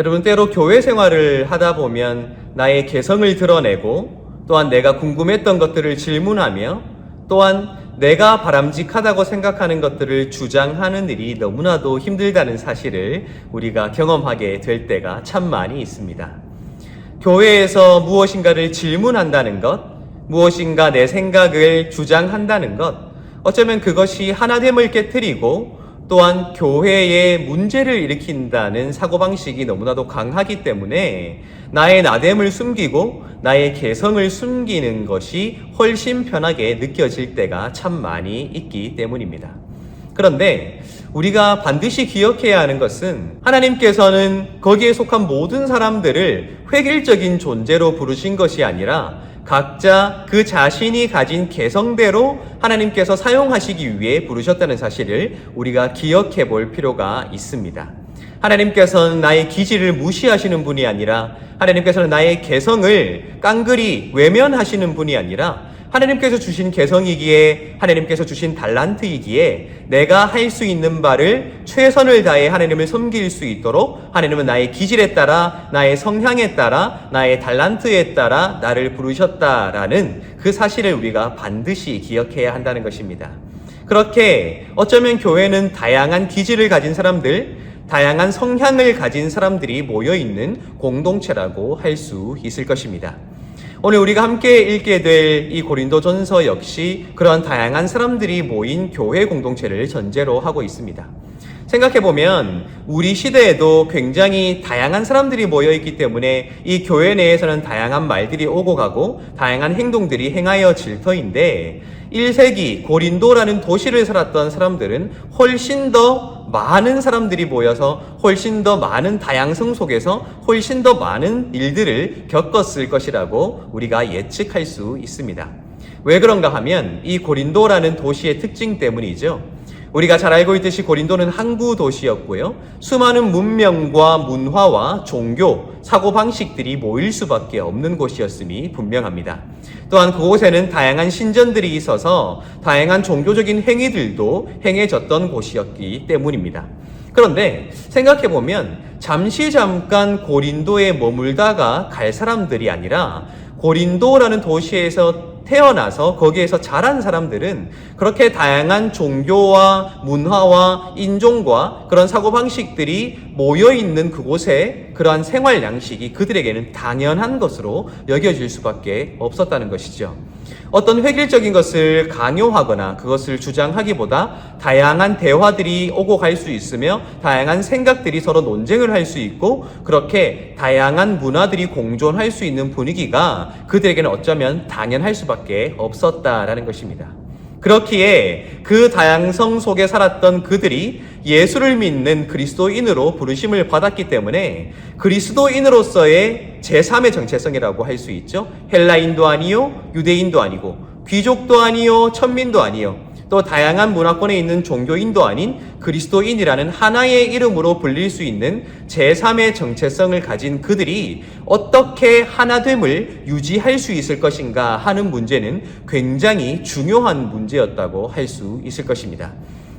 여러분 때로 교회 생활을 하다 보면 나의 개성을 드러내고 또한 내가 궁금했던 것들을 질문하며 또한 내가 바람직하다고 생각하는 것들을 주장하는 일이 너무나도 힘들다는 사실을 우리가 경험하게 될 때가 참 많이 있습니다. 교회에서 무엇인가를 질문한다는 것, 무엇인가 내 생각을 주장한다는 것, 어쩌면 그것이 하나됨을 깨뜨리고 또한 교회에 문제를 일으킨다는 사고방식이 너무나도 강하기 때문에 나의 나됨을 숨기고 나의 개성을 숨기는 것이 훨씬 편하게 느껴질 때가 참 많이 있기 때문입니다. 그런데 우리가 반드시 기억해야 하는 것은 하나님께서는 거기에 속한 모든 사람들을 획일적인 존재로 부르신 것이 아니라 각자 그 자신이 가진 개성대로 하나님께서 사용하시기 위해 부르셨다는 사실을 우리가 기억해 볼 필요가 있습니다. 하나님께서는 나의 기질을 무시하시는 분이 아니라 하나님께서는 나의 개성을 깡그리 외면하시는 분이 아니라 하나님께서 주신 개성이기에 하나님께서 주신 달란트이기에 내가 할 수 있는 바를 최선을 다해 하나님을 섬길 수 있도록 하나님은 나의 기질에 따라 나의 성향에 따라 나의 달란트에 따라 나를 부르셨다라는 그 사실을 우리가 반드시 기억해야 한다는 것입니다. 그렇게 어쩌면 교회는 다양한 기질을 가진 사람들, 다양한 성향을 가진 사람들이 모여 있는 공동체라고 할 수 있을 것입니다. 오늘 우리가 함께 읽게 될 이 고린도 전서 역시 그러한 다양한 사람들이 모인 교회 공동체를 전제로 하고 있습니다. 생각해 보면 우리 시대에도 굉장히 다양한 사람들이 모여 있기 때문에 이 교회 내에서는 다양한 말들이 오고 가고 다양한 행동들이 행하여 질 터인데 1세기 고린도라는 도시를 살았던 사람들은 훨씬 더 많은 사람들이 모여서 훨씬 더 많은 다양성 속에서 훨씬 더 많은 일들을 겪었을 것이라고 우리가 예측할 수 있습니다. 왜 그런가 하면 이 고린도라는 도시의 특징 때문이죠. 우리가 잘 알고 있듯이 고린도는 항구 도시였고요. 수많은 문명과 문화와 종교, 사고방식들이 모일 수밖에 없는 곳이었음이 분명합니다. 또한 그곳에는 다양한 신전들이 있어서 다양한 종교적인 행위들도 행해졌던 곳이었기 때문입니다. 그런데 생각해 보면 잠시 잠깐 고린도에 머물다가 갈 사람들이 아니라 고린도라는 도시에서 태어나서 거기에서 자란 사람들은 그렇게 다양한 종교와 문화와 인종과 그런 사고방식들이 모여 있는 그곳에 그러한 생활 양식이 그들에게는 당연한 것으로 여겨질 수밖에 없었다는 것이죠. 어떤 획일적인 것을 강요하거나 그것을 주장하기보다 다양한 대화들이 오고 갈 수 있으며 다양한 생각들이 서로 논쟁을 할 수 있고 그렇게 다양한 문화들이 공존할 수 있는 분위기가 그들에게는 어쩌면 당연할 수밖에 없었다라는 것입니다. 그렇기에 그 다양성 속에 살았던 그들이 예수를 믿는 그리스도인으로 부르심을 받았기 때문에 그리스도인으로서의 제3의 정체성이라고 할 수 있죠. 헬라인도 아니요, 유대인도 아니고, 귀족도 아니요, 천민도 아니요, 또 다양한 문화권에 있는 종교인도 아닌 그리스도인이라는 하나의 이름으로 불릴 수 있는 제3의 정체성을 가진 그들이 어떻게 하나됨을 유지할 수 있을 것인가 하는 문제는 굉장히 중요한 문제였다고 할 수 있을 것입니다.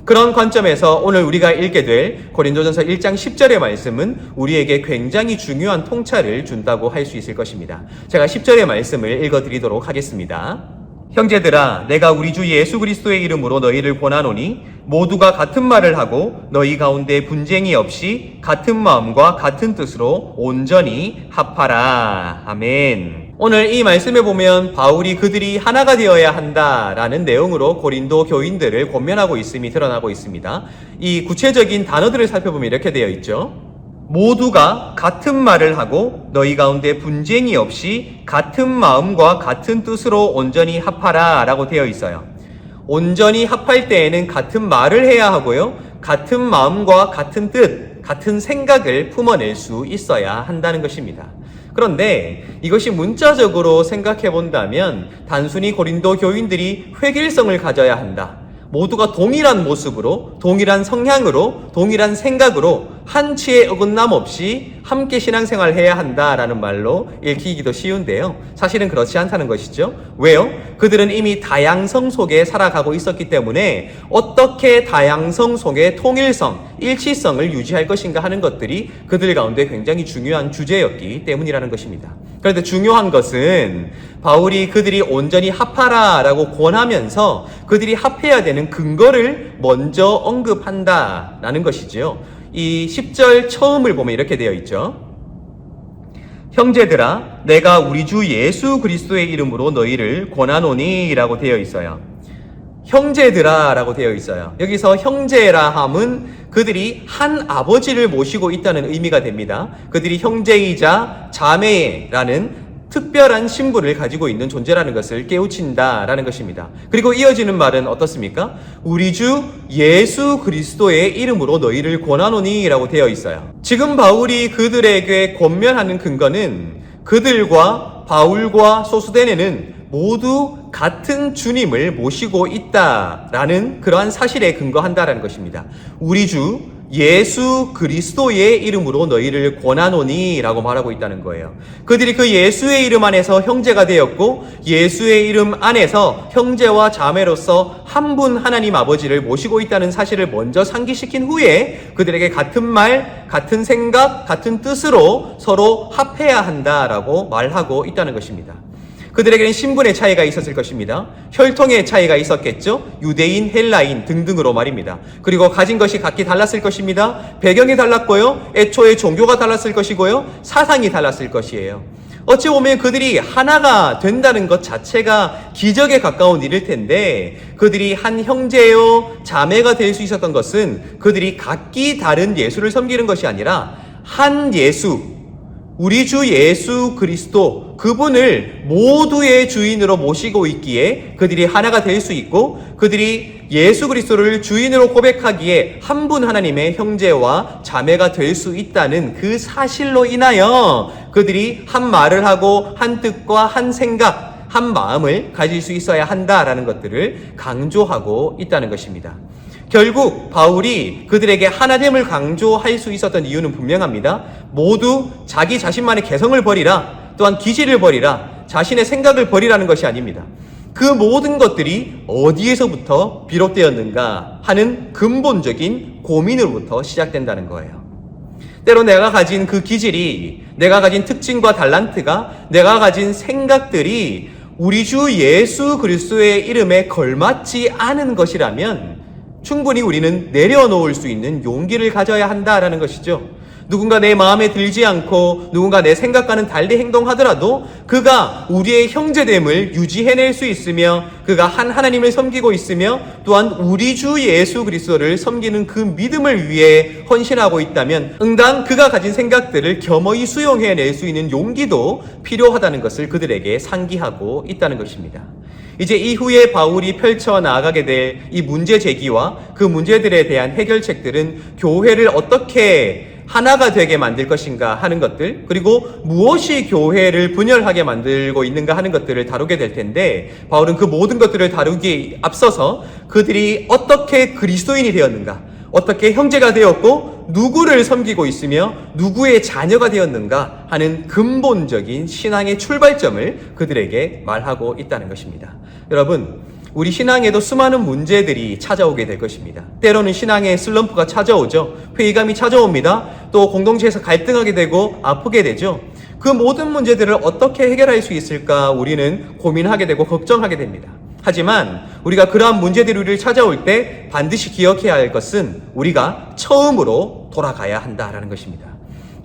그런 관점에서 오늘 우리가 읽게 될 고린도전서 1장 10절의 말씀은 우리에게 굉장히 중요한 통찰을 준다고 할 수 있을 것입니다. 제가 10절의 말씀을 읽어 드리도록 하겠습니다. 형제들아 내가 우리 주 예수 그리스도의 이름으로 너희를 권하노니 모두가 같은 말을 하고 너희 가운데 분쟁이 없이 같은 마음과 같은 뜻으로 온전히 합하라. 아멘. 오늘 이 말씀에 보면 바울이 그들이 하나가 되어야 한다라는 내용으로 고린도 교인들을 권면하고 있음이 드러나고 있습니다. 이 구체적인 단어들을 살펴보면 이렇게 되어 있죠. 모두가 같은 말을 하고 너희 가운데 분쟁이 없이 같은 마음과 같은 뜻으로 온전히 합하라 라고 되어 있어요. 온전히 합할 때에는 같은 말을 해야 하고요. 같은 마음과 같은 뜻, 같은 생각을 품어낼 수 있어야 한다는 것입니다. 그런데 이것이 문자적으로 생각해 본다면 단순히 고린도 교인들이 획일성을 가져야 한다. 모두가 동일한 모습으로, 동일한 성향으로, 동일한 생각으로 한치의 어긋남 없이 함께 신앙생활을 해야 한다라는 말로 읽히기도 쉬운데요. 사실은 그렇지 않다는 것이죠. 왜요? 그들은 이미 다양성 속에 살아가고 있었기 때문에 어떻게 다양성 속의 통일성, 일치성을 유지할 것인가 하는 것들이 그들 가운데 굉장히 중요한 주제였기 때문이라는 것입니다. 그런데 중요한 것은 바울이 그들이 온전히 합하라라고 권하면서 그들이 합해야 되는 근거를 먼저 언급한다라는 것이지요. 이 10절 처음을 보면 이렇게 되어 있죠. 형제들아, 내가 우리 주 예수 그리스도의 이름으로 너희를 권하노니라고 되어 있어요. 형제들아라고 되어 있어요. 여기서 형제라 함은 그들이 한 아버지를 모시고 있다는 의미가 됩니다. 그들이 형제이자 자매라는 특별한 신분을 가지고 있는 존재라는 것을 깨우친다라는 것입니다. 그리고 이어지는 말은 어떻습니까? 우리 주 예수 그리스도의 이름으로 너희를 권하노니라고 되어 있어요. 지금 바울이 그들에게 권면하는 근거는 그들과 바울과 소수대네는 모두 같은 주님을 모시고 있다라는 그러한 사실에 근거한다라는 것입니다. 우리 주 예수 그리스도의 이름으로 너희를 권하노니 라고 말하고 있다는 거예요. 그들이 그 예수의 이름 안에서 형제가 되었고 예수의 이름 안에서 형제와 자매로서 한 분 하나님 아버지를 모시고 있다는 사실을 먼저 상기시킨 후에 그들에게 같은 말, 같은 생각, 같은 뜻으로 서로 합해야 한다라고 말하고 있다는 것입니다. 그들에게는 신분의 차이가 있었을 것입니다. 혈통의 차이가 있었겠죠. 유대인, 헬라인 등등으로 말입니다. 그리고 가진 것이 각기 달랐을 것입니다. 배경이 달랐고요. 애초에 종교가 달랐을 것이고요. 사상이 달랐을 것이에요. 어찌 보면 그들이 하나가 된다는 것 자체가 기적에 가까운 일일 텐데 그들이 한 형제요 자매가 될 수 있었던 것은 그들이 각기 다른 예수를 섬기는 것이 아니라 한 예수 우리 주 예수 그리스도 그분을 모두의 주인으로 모시고 있기에 그들이 하나가 될 수 있고 그들이 예수 그리스도를 주인으로 고백하기에 한 분 하나님의 형제와 자매가 될 수 있다는 그 사실로 인하여 그들이 한 말을 하고 한 뜻과 한 생각 한 마음을 가질 수 있어야 한다라는 것들을 강조하고 있다는 것입니다. 결국 바울이 그들에게 하나됨을 강조할 수 있었던 이유는 분명합니다. 모두 자기 자신만의 개성을 버리라. 또한 기질을 버리라. 자신의 생각을 버리라는 것이 아닙니다. 그 모든 것들이 어디에서부터 비롯되었는가 하는 근본적인 고민으로부터 시작된다는 거예요. 때로 내가 가진 그 기질이, 내가 가진 특징과 달란트가, 내가 가진 생각들이 우리 주 예수 그리스도의 이름에 걸맞지 않은 것이라면 충분히 우리는 내려놓을 수 있는 용기를 가져야 한다라는 것이죠. 누군가 내 마음에 들지 않고 누군가 내 생각과는 달리 행동하더라도 그가 우리의 형제됨을 유지해낼 수 있으며 그가 한 하나님을 섬기고 있으며 또한 우리 주 예수 그리스도를 섬기는 그 믿음을 위해 헌신하고 있다면 응당 그가 가진 생각들을 겸허히 수용해낼 수 있는 용기도 필요하다는 것을 그들에게 상기하고 있다는 것입니다. 이제 이후에 바울이 펼쳐 나아가게 될 이 문제 제기와 그 문제들에 대한 해결책들은 교회를 어떻게 하나가 되게 만들 것인가 하는 것들, 그리고 무엇이 교회를 분열하게 만들고 있는가 하는 것들을 다루게 될 텐데, 바울은 그 모든 것들을 다루기에 앞서서 그들이 어떻게 그리스도인이 되었는가, 어떻게 형제가 되었고, 누구를 섬기고 있으며, 누구의 자녀가 되었는가 하는 근본적인 신앙의 출발점을 그들에게 말하고 있다는 것입니다. 여러분, 우리 신앙에도 수많은 문제들이 찾아오게 될 것입니다. 때로는 신앙의 슬럼프가 찾아오죠. 회의감이 찾아옵니다. 또 공동체에서 갈등하게 되고 아프게 되죠. 그 모든 문제들을 어떻게 해결할 수 있을까 우리는 고민하게 되고 걱정하게 됩니다. 하지만 우리가 그러한 문제들이 우리를 찾아올 때 반드시 기억해야 할 것은 우리가 처음으로 돌아가야 한다라는 것입니다.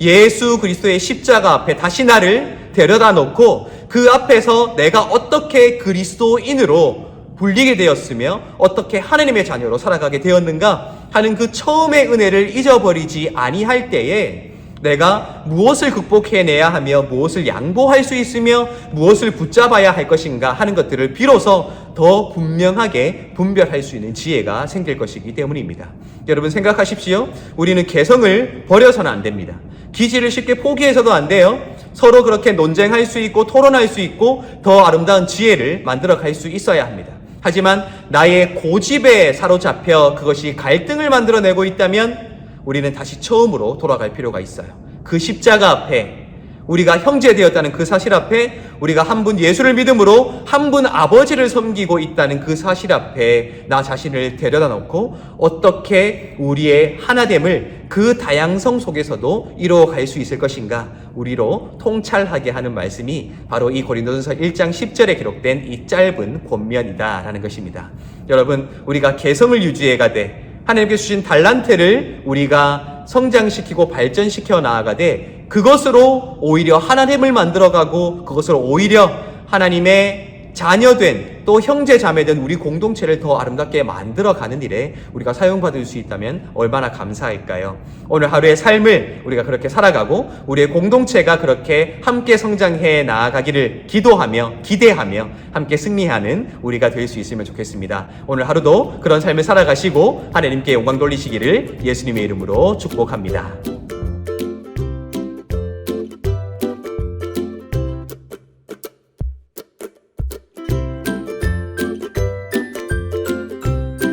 예수 그리스도의 십자가 앞에 다시 나를 데려다 놓고 그 앞에서 내가 어떻게 그리스도인으로 불리게 되었으며 어떻게 하나님의 자녀로 살아가게 되었는가 하는 그 처음의 은혜를 잊어버리지 아니할 때에 내가 무엇을 극복해내야 하며 무엇을 양보할 수 있으며 무엇을 붙잡아야 할 것인가 하는 것들을 비로소 더 분명하게 분별할 수 있는 지혜가 생길 것이기 때문입니다. 여러분 생각하십시오. 우리는 개성을 버려서는 안 됩니다. 기질을 쉽게 포기해서도 안 돼요. 서로 그렇게 논쟁할 수 있고 토론할 수 있고 더 아름다운 지혜를 만들어 갈 수 있어야 합니다. 하지만 나의 고집에 사로잡혀 그것이 갈등을 만들어내고 있다면 우리는 다시 처음으로 돌아갈 필요가 있어요. 그 십자가 앞에 우리가 형제 되었다는 그 사실 앞에 우리가 한 분 예수를 믿음으로 한 분 아버지를 섬기고 있다는 그 사실 앞에 나 자신을 데려다 놓고 어떻게 우리의 하나됨을 그 다양성 속에서도 이루어갈 수 있을 것인가 우리로 통찰하게 하는 말씀이 바로 이 고린도전서 1장 10절에 기록된 이 짧은 권면이다라는 것입니다. 여러분 우리가 개성을 유지해 가되 하나님께 주신 달란트를 우리가 성장시키고 발전시켜 나아가되 그것으로 오히려 하나님을 만들어가고 그것으로 오히려 하나님의 자녀된 또 형제 자매된 우리 공동체를 더 아름답게 만들어가는 일에 우리가 사용받을 수 있다면 얼마나 감사할까요? 오늘 하루의 삶을 우리가 그렇게 살아가고 우리의 공동체가 그렇게 함께 성장해 나아가기를 기도하며 기대하며 함께 승리하는 우리가 될 수 있으면 좋겠습니다. 오늘 하루도 그런 삶을 살아가시고 하나님께 영광 돌리시기를 예수님의 이름으로 축복합니다.